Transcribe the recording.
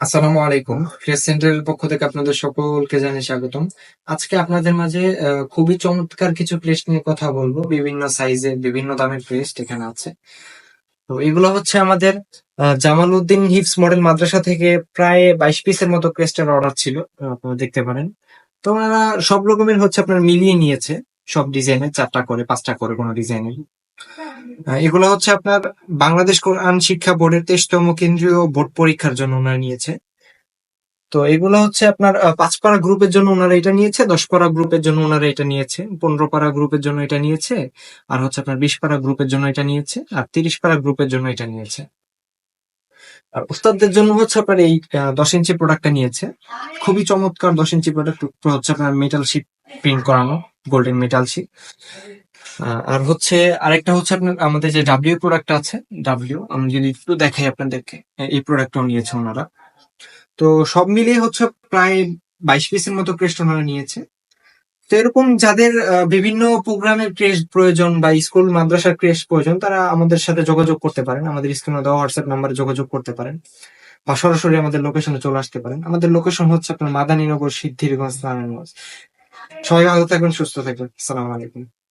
আসসালামু আলাইকুম। ফ্রেশ সেন্টারের পক্ষ থেকে আপনাদের সকলকে জানিয়ে স্বাগতম। আজকে আপনাদের মাঝে খুবই চমৎকার কিছু প্রেস নিয়ে কথা বলব। বিভিন্ন সাইজের বিভিন্ন দামের প্রেস এখানে আছে। তো এগুলো হচ্ছে আমাদের জামাল উদ্দিন হিপস মডেল মাদ্রাসা থেকে প্রায় বাইশ পিসের মতো ক্রেস্টের অর্ডার ছিল আপনারা দেখতে পারেন। তো ওনারা সব রকমের হচ্ছে আপনার মিলিয়ে নিয়েছে। সব ডিজাইনের চারটা করে, পাঁচটা করে কোনো ডিজাইনের এগুলো হচ্ছে আপনার বাংলাদেশ কোরআন শিক্ষা বোর্ডের তেইশতম কেন্দ্রীয় বোর্ড পরীক্ষার জন্য ওনারা নিয়েছে। তো এগুলো হচ্ছে আপনার পাঁচ পারা গ্রুপের জন্য ওনারা এটা নিয়েছে দশ পারা গ্রুপের জন্য ওনারা এটা নিয়েছে পনেরো পারা গ্রুপের জন্য এটা নিয়েছে, আর হচ্ছে আপনার বিশ পারা গ্রুপের জন্য এটা নিয়েছে, আর তিরিশ পারা গ্রুপের জন্য এটা নিয়েছে। আর উস্তাদদের জন্য হচ্ছে আপনার এই দশ ইঞ্চি প্রোডাক্টটা নিয়েছে। খুবই চমৎকার দশ ইঞ্চি প্রোডাক্ট হচ্ছে আপনার মেটাল শিট প্রিন্ট করানো গোল্ডেন মেটাল শিট আর হচ্ছে আরেকটা হচ্ছে আপনার আমাদের যে ডাব্লিউ প্রোডাক্ট আছে ডাব্লিউ আমি যদি একটু দেখাই আপনাদেরকে এই প্রোডাক্টটাও নিয়েছে ওনারা। তো সব মিলিয়ে হচ্ছে প্রায় বাইশ পিসের মতো ক্রেস্ট ওনারা নিয়েছে। তো এরকম যাদের বিভিন্ন প্রোগ্রামের ক্রেস্ট প্রয়োজন বা স্কুল মাদ্রাসার ক্রেস্ট প্রয়োজন, তারা আমাদের সাথে যোগাযোগ করতে পারেন। আমাদের স্ক্রিনে দেওয়া হোয়াটসঅ্যাপ নাম্বারে যোগাযোগ করতে পারেন বা সরাসরি আমাদের লোকেশনে চলে আসতে পারেন। আমাদের লোকেশন হচ্ছে আপনার মাদানীনগর সিদ্ধিরগঞ্জ, নারায়ণগঞ্জ। সবাই ভালো থাকবেন, সুস্থ থাকবেন। আসসালামু আলাইকুম।